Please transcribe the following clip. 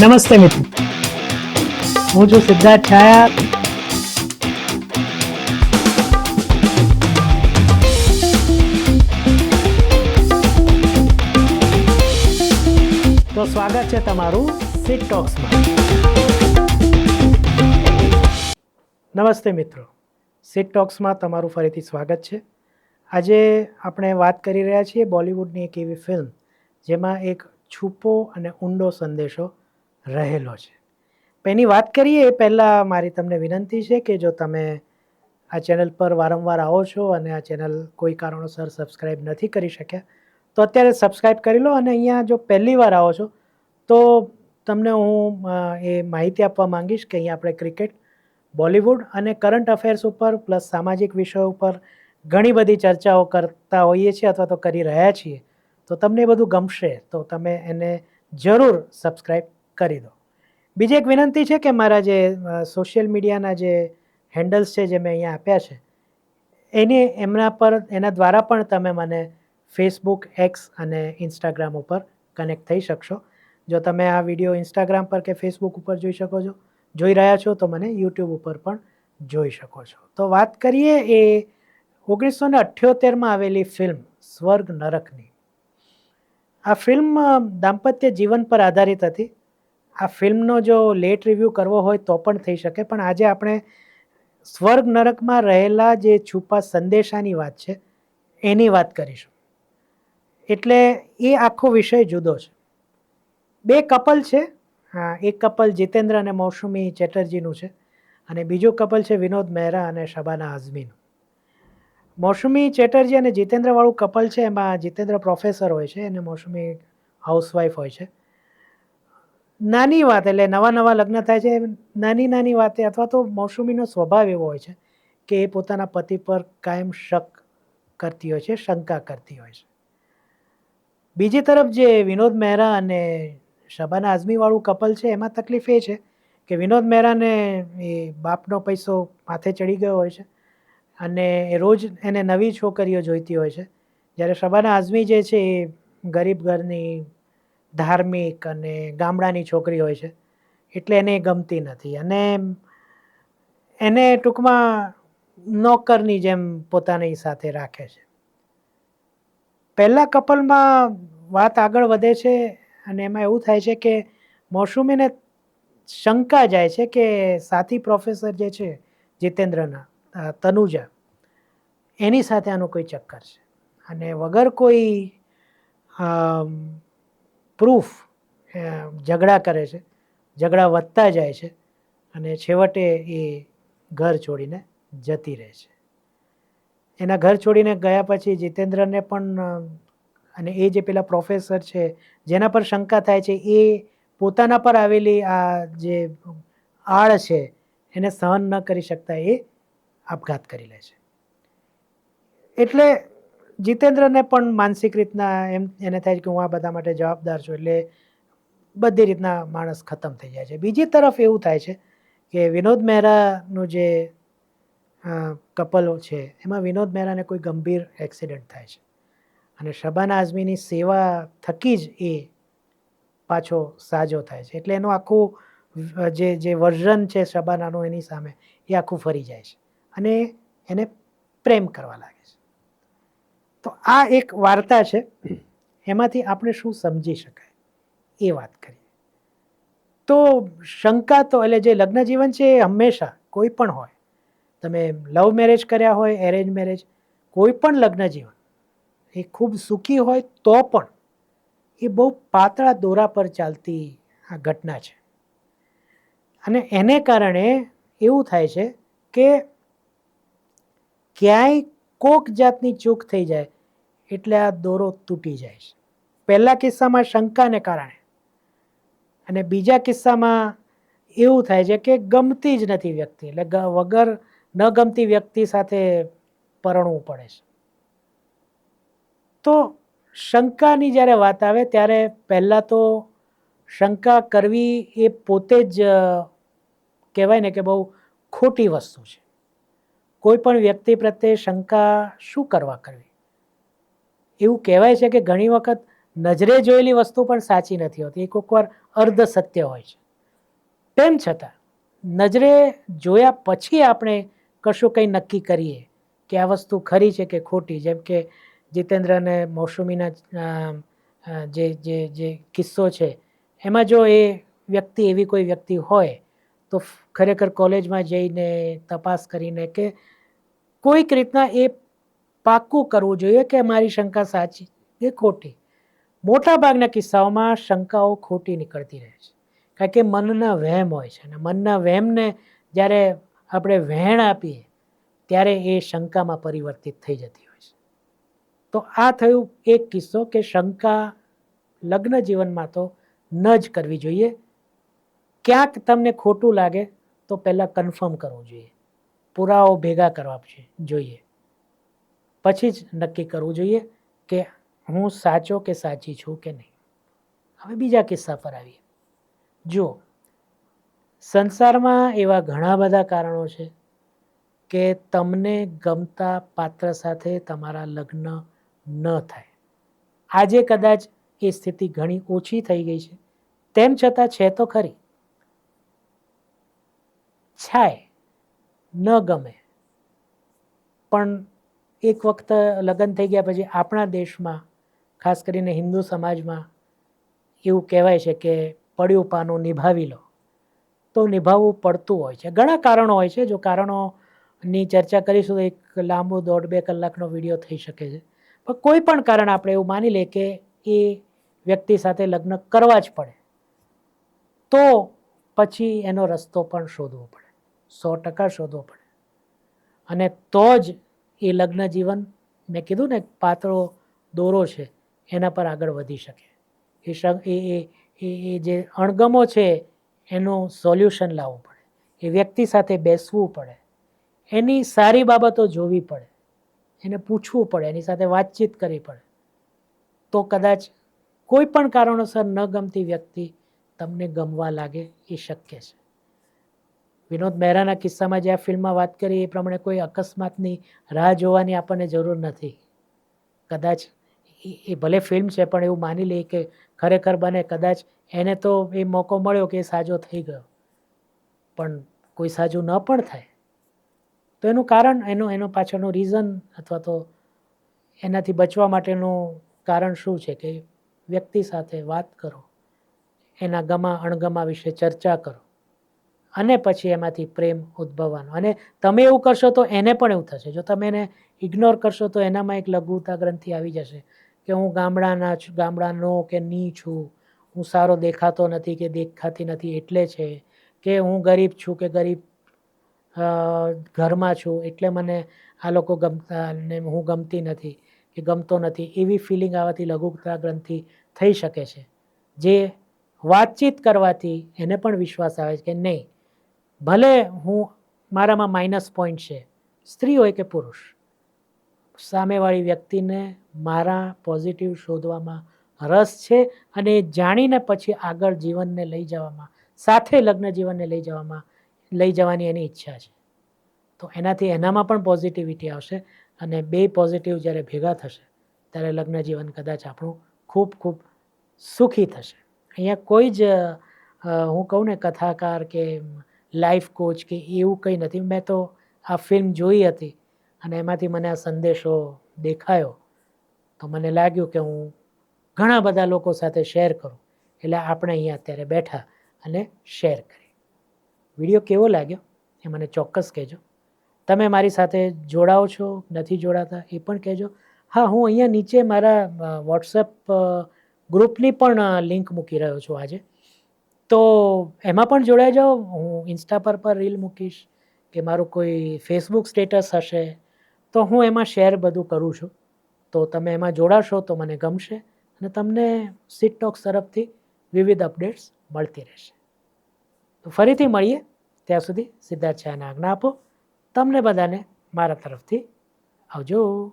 નમસ્તે મિત્રો. હું છું સિદ્ધાર્થ છાયા. તો સ્વાગત છે તમારું સિટ ટોક્સમાં નમસ્તે મિત્રો. સિટ ટોક્સમાં તમારું ફરીથી સ્વાગત છે. આજે આપણે વાત કરી રહ્યા છીએ બોલિવૂડની એક એવી ફિલ્મ, જેમાં એક છુપો અને ઊંડો સંદેશો રહેલો છે. એની વાત કરીએ, એ પહેલાં મારી તમને વિનંતી છે કે જો તમે આ ચેનલ પર વારંવાર આવો છો અને આ ચેનલ કોઈ કારણોસર સબસ્ક્રાઈબ નથી કરી શક્યા, તો અત્યારે સબસ્ક્રાઈબ કરી લો અને અહીંયા જો પહેલી વાર આવો છો, તો તમને હું એ માહિતી આપવા માંગીશ કે અહીંયા આપણે ક્રિકેટ, બોલિવૂડ અને કરંટ અફેર્સ ઉપર પ્લસ સામાજિક વિષયો ઉપર ઘણી બધી ચર્ચાઓ કરતા હોઈએ છીએ અથવા તો કરી રહ્યા છીએ, તો તમને એ બધું ગમશે, તો તમે એને જરૂર સબસ્ક્રાઈબ કરી દો. બીજી એક વિનંતી છે કે મારા જે સોશિયલ મીડિયાના જે હેન્ડલ્સ છે જે મેં અહીંયા આપ્યા છે, એને, એમના પર, એના દ્વારા પણ તમે મને ફેસબુક એક્સ અને ઇન્સ્ટાગ્રામ ઉપર કનેક્ટ થઈ શકશો. જો તમે આ વીડિયો ઇન્સ્ટાગ્રામ પર કે ફેસબુક ઉપર જોઈ શકો છો, જોઈ રહ્યા છો, તો મને યુટ્યુબ ઉપર પણ જોઈ શકો છો. તો વાત કરીએ એ ઓગણીસો ને અઠ્યોતેરમાં આવેલી ફિલ્મ સ્વર્ગ નરકની. આ ફિલ્મ દાંપત્ય જીવન પર આધારિત હતી. આ ફિલ્મનો જો લેટ રિવ્યૂ કરવો હોય તો પણ થઈ શકે, પણ આજે આપણે સ્વર્ગ નરકમાં રહેલા જે છુપા સંદેશાની વાત છે, એની વાત કરીશું. એટલે એ આખો વિષય જુદો છે. બે કપલ છે, હા, એક કપલ જીતેન્દ્ર અને મૌસુમી ચેટર્જીનું છે, અને બીજું કપલ છે વિનોદ મહેરા અને શબાના આઝમીનું. મૌસુમી ચેટર્જી અને જીતેન્દ્રવાળું કપલ છે, એમાં જીતેન્દ્ર પ્રોફેસર હોય છે અને મૌસુમી હાઉસવાઈફ હોય છે. નાની વાત, એટલે નવા નવા લગ્ન થાય છે, નાની નાની વાતે અથવા તો મૌસુમીનો સ્વભાવ એવો હોય છે કે એ પોતાના પતિ પર કાયમ શક કરતી હોય છે, શંકા કરતી હોય છે. બીજી તરફ જે વિનોદ મહેરા અને શબાના આઝમીવાળું કપલ છે, એમાં તકલીફ એ છે કે વિનોદ મહેરાને એ બાપનો પૈસો માથે ચડી ગયો હોય છે અને રોજ એને નવી છોકરીઓ જોઈતી હોય છે. જ્યારે શબાના આઝમી જે છે, એ ગરીબ ઘરની ધાર્મિક અને ગામડાની છોકરી હોય છે, એટલે એને ગમતી નથી. અને એને ટૂંકમાં નોકરની જેમ પોતાની સાથે રાખે છે. પહેલાં કપલમાં વાત આગળ વધે છે અને એમાં એવું થાય છે કે મોસુમીને શંકા જાય છે કે સાથી પ્રોફેસર જે છે, જીતેન્દ્રના તનુજા, એની સાથે આનું કોઈ ચક્કર છે. અને વગર કોઈ પ્રૂફ ઝઘડા કરે છે. ઝઘડા વધતા જાય છે અને છેવટે એ ઘર છોડીને જતી રહે છે. એના ઘર છોડીને ગયા પછી જીતેન્દ્રને પણ, અને એ જે પેલા પ્રોફેસર છે, જેના પર શંકા થાય છે, એ પોતાના પર આવેલી આ જે આળ છે, એને સહન ન કરી શકતા એ આપઘાત કરી લે છે. એટલે જીતેન્દ્રને પણ માનસિક રીતના એમ એને થાય છે કે હું આ બધા માટે જવાબદાર છું, એટલે બધી રીતના માણસ ખતમ થઈ જાય છે. બીજી તરફ એવું થાય છે કે વિનોદ મહેરાનું જે કપલો છે, એમાં વિનોદ મહેરાને કોઈ ગંભીર એક્સિડન્ટ થાય છે. અને શબાન આઝમીની સેવા થકી જ એ પાછો સાજો થાય છે. એટલે એનું આખું જે જે વર્ઝન છે શબાનાનું એની સામે એ આખું ફરી જાય છે. અને એને પ્રેમ કરવા લાગે છે. તો આ એક વાર્તા છે. એમાંથી આપણે શું સમજી શકાય? એ વાત કરીએ. તો શંકા તો, એટલે જે લગ્ન જીવન છે, એ હંમેશા કોઈ પણ હોય. તમે લવ મેરેજ કર્યા હોય, એરેન્જ મેરેજ, કોઈ પણ લગ્ન જીવન એ ખૂબ સુખી હોય તો પણ એ બહુ પાતળા દોરા પર ચાલતી આ ઘટના છે. અને એને કારણે એવું થાય છે કે ક્યાંય કોક જાતની ચૂક થઈ જાય, એટલે આ દોરો તૂટી જાય છે. પહેલા કિસ્સામાં શંકાને કારણે. અને બીજા કિસ્સામાં એવું થાય છે કે ગમતી જ નથી વ્યક્તિ, એટલે વગર ન ગમતી વ્યક્તિ સાથે પરણવું પડે છે. તો શંકાની જ્યારે વાત આવે, ત્યારે પહેલાં તો શંકા કરવી એ પોતે જ કહેવાય ને કે બહુ ખોટી વસ્તુ છે. કોઈ પણ વ્યક્તિ પ્રત્યે શંકા શું કરવા કરવી? એવું કહેવાય છે કે ઘણી વખત નજરે જોયેલી વસ્તુ પણ સાચી નથી હોતી. એક વાર અર્ધ સત્ય હોય છે. તેમ છતાં, નજરે જોયા પછી આપણે કશું કંઈ નક્કી કરીએ કે આ વસ્તુ ખરી છે કે ખોટી? જેમ કે જીતેન્દ્ર અને મૌસુમીના જે જે જે કિસ્સો છે, એમાં જો એ વ્યક્તિ, એવી કોઈ વ્યક્તિ હોય, તો ખરેખર કોલેજમાં જઈને તપાસ કરીને કે કોઈક રીતના એ પાક્કું કરવું જોઈએ કે મારી શંકા સાચી? કે ખોટી. મોટાભાગના કિસ્સાઓમાં શંકાઓ ખોટી નીકળતી રહે છે. કારણ કે મનના વહેમ હોય છે અને મનના વહેમને જ્યારે આપણે વહેણ આપીએ, ત્યારે એ શંકામાં પરિવર્તિત થઈ જતી હોય છે. તો આ થયું એક કિસ્સો કે શંકા લગ્ન જીવનમાં તો ન જ કરવી જોઈએ. ક્યાંક તમને ખોટું લાગે તો પહેલાં કન્ફર્મ કરવું જોઈએ. પુરાવો ભેગા કરવા જોઈએ. પછી જ નક્કી કરવું જોઈએ કે હું સાચો કે સાચી છું કે નહીં. હવે બીજા કિસ્સા પર આવીએ. જુઓ સંસારમાં એવા ઘણા બધા કારણો છે કે તમને ગમતા પાત્ર સાથે તમારા લગ્ન ન થાય. આજે કદાચ એ સ્થિતિ ઘણી ઓછી થઈ ગઈ છે. તેમ છતાં છે તો ખરી. છાય ન ગમે. પણ એક વખત લગ્ન થઈ ગયા પછી આપણા દેશમાં, ખાસ કરીને હિન્દુ સમાજમાં, એવું કહેવાય છે કે પડ્યું પાનું નિભાવી લો. તો નિભાવવું પડતું હોય છે. ઘણા કારણો હોય છે. જો કારણોની ચર્ચા કરીશું તો એક લાંબો દોઢ બે કલાકનો વીડિયો થઈ શકે છે. પણ કોઈ પણ કારણ આપણે એવું માની લઈએ કે એ વ્યક્તિ સાથે લગ્ન કરવા જ પડે. તો પછી એનો રસ્તો પણ શોધવો પડે. સો ટકા શોધવો પડે. અને તો જ એ લગ્ન જીવન, મેં કીધું ને, પાતળો દોરો છે, એના પર આગળ વધી શકે. એ એ એ જે અણગમો છે, એનું સોલ્યુશન લાવવું પડે. એ વ્યક્તિ સાથે બેસવું પડે. એની સારી બાબતો જોવી પડે. એને પૂછવું પડે, એની સાથે વાતચીત કરવી પડે. તો કદાચ કોઈ પણ કારણોસર ન ગમતી વ્યક્તિ તમને ગમવા લાગે એ શક્ય છે. વિનોદ મહેરાના કિસ્સામાં જે આ ફિલ્મમાં વાત કરી, એ પ્રમાણે કોઈ અકસ્માતની રાહ જોવાની આપણને જરૂર નથી. કદાચ એ- ભલે ફિલ્મ છે, પણ એવું માની લઈએ કે ખરેખર બને. કદાચ એને તો એ મોકો મળ્યો કે એ સાજો થઈ ગયો. પણ કોઈ સાજું ન પણ થાય. તો એનું કારણ, એનું, એનો પાછળનું રીઝન અથવા તો એનાથી બચવા માટેનું કારણ શું છે કે વ્યક્તિ સાથે વાત કરો. એના ગમા અણગમા વિશે ચર્ચા કરો. અને પછી એમાંથી પ્રેમ ઉદ્ભવવાનો. અને તમે એવું કરશો તો એને પણ એવું થશે. જો તમે એને ઇગ્નોર કરશો તો એનામાં એક લઘુતા ગ્રંથિ આવી જશે કે હું ગામડાના ગામડાનો કે ની છું, હું સારો દેખાતો નથી કે દેખાતી નથી એટલે છે કે હું ગરીબ છું કે ગરીબ ઘરમાં છું એટલે મને આ લોકો ગમતા હું ગમતી નથી કે ગમતો નથી. એવી ફિલિંગ આવવાથી લઘુતા ગ્રંથિ થઈ શકે છે. જે વાતચીત કરવાથી એને પણ વિશ્વાસ આવે છે કે નહીં ભલે હું મારામાં માઇનસ પોઈન્ટ છે સ્ત્રી હોય કે પુરુષ, સામેવાળી વ્યક્તિને મારા પોઝિટિવ શોધવામાં રસ છે અને જાણીને પછી આગળ જીવનને લઈ જવામાં, સાથે લગ્ન જીવનને લઈ જવામાં, લઈ જવાની એની ઈચ્છા છે. તો એનાથી એનામાં પણ પોઝિટિવિટી આવશે અને બે પોઝિટિવ જ્યારે ભેગા થશે, ત્યારે લગ્ન જીવન કદાચ આપણું ખૂબ ખૂબ સુખી થશે. અહીંયા કોઈ જ હું કહું ને કથાકાર કે લાઈફ કોચ કે એવું કંઈ નથી. મેં તો આ ફિલ્મ જોઈ હતી અને એમાંથી મને આ સંદેશો દેખાયો. તો મને લાગ્યું કે હું ઘણા બધા લોકો સાથે શેર કરું. એટલે આપણે અહીંયા અત્યારે બેઠા અને શેર કરી વીડિયો કેવો લાગ્યો? એ મને ચોક્કસ કહેજો. તમે મારી સાથે જોડાઓ છો? નથી જોડાતા? એ પણ કહેજો. હા, હું અહીંયા નીચે મારા વોટ્સએપ ગ્રુપની પણ લિંક મૂકી રહ્યો છું આજે. તો એમાં પણ જોડાઈ જાઓ. હું ઇન્સ્ટા પર પર રીલ મૂકીશ કે મારું કોઈ ફેસબુક સ્ટેટસ હશે તો હું એમાં શેર બધું કરું છું. તો તમે એમાં જોડાશો તો મને ગમશે અને તમને સીટ ટોક્સ તરફથી વિવિધ અપડેટ્સ મળતી રહેશે. તો ફરીથી મળીએ. ત્યાં સુધી સિદ્ધાર્થ શાહને આજ્ઞા આપો. તમને બધાને મારા તરફથી આવજો.